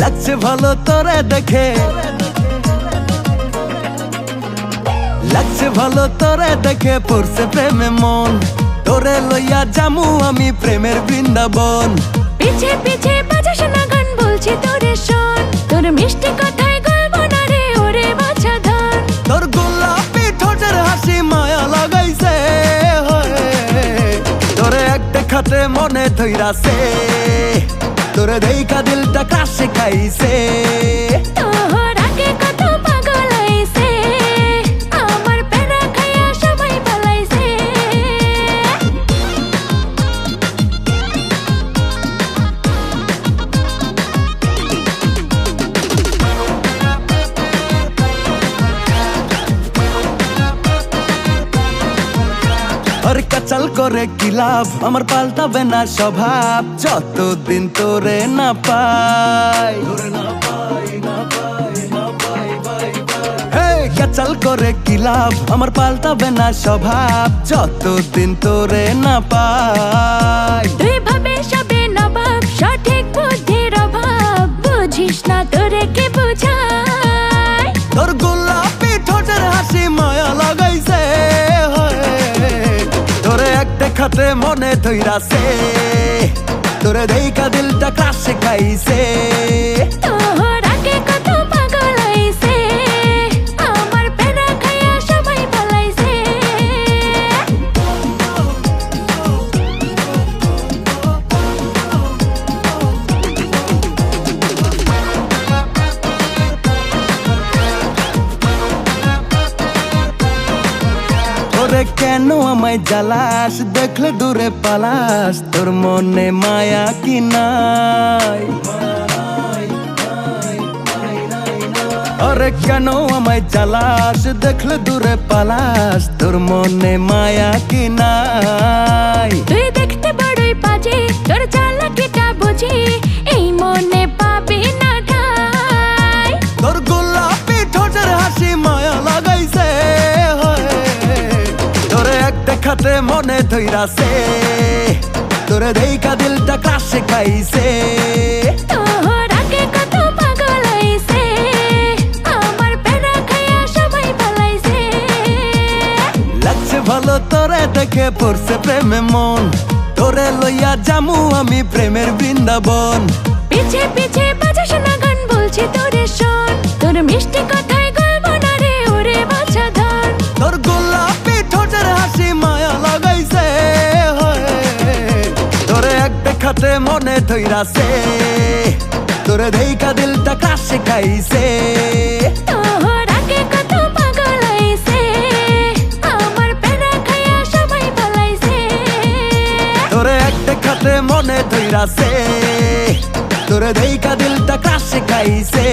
ভালো তোরে দেখে। লাগছে ভালো তোরে দেখে পড়ছে প্রেমে মন। তোরে লইয়া জামু আমি প্রেমের বৃন্দাবন। পিছে পিছে বাজাস না গান বলছি তোরে শোন। তোর মিষ্টি কথায় গল্প না রে ওরে বাছা ধন। তোর গোলাপি ঠোঁটের হাসি মায়া লাগাইছে। তোরে একটা খাতে মনে ধইরাছে তোরে দেখা দিলটা কাশে খাইছে আর কাচাল করে কি লাভ? আমার পাল্টাবে না স্বভাব যতদিন তোরে না পাই। কাচাল করে কি লাভ? আমার পাল্টাবে না স্বভাব যতদিন তোরে না পাই। তুই ভাবে সবে নবাব সঠিক বুদ্ধির অভাব। বুঝিস না তোরে কে বুঝায়? তোর গোলাপি দেখাতে মনে ধইরাছে তোরে দেইকা দিলটা ক্রাশে খাইছে তোরে কেন আমায় জ্বালাস? দেখলে দূরে পালাস, তোর মনে মায়া কি নাই? আরে কেন আমায় জ্বালাস? দেখলে দূরে পালাস, তোর মনে মায়া কি নাই? মনে ধইরাছে তোরে দেইকা দিলটা ক্রাশে খাইছে। ভালো তোরে দেখে পড়ছে প্রেমে মন। তোরে লইয়া জামু আমি প্রেমের বৃন্দাবন। পিছে পিছে ধইরাছে তোরে দেইকা দিলটা কাশে খাইছে। দেখাতে মনে ধইরাছে তোরে দেইকা দিলটা কাশে খাইছে।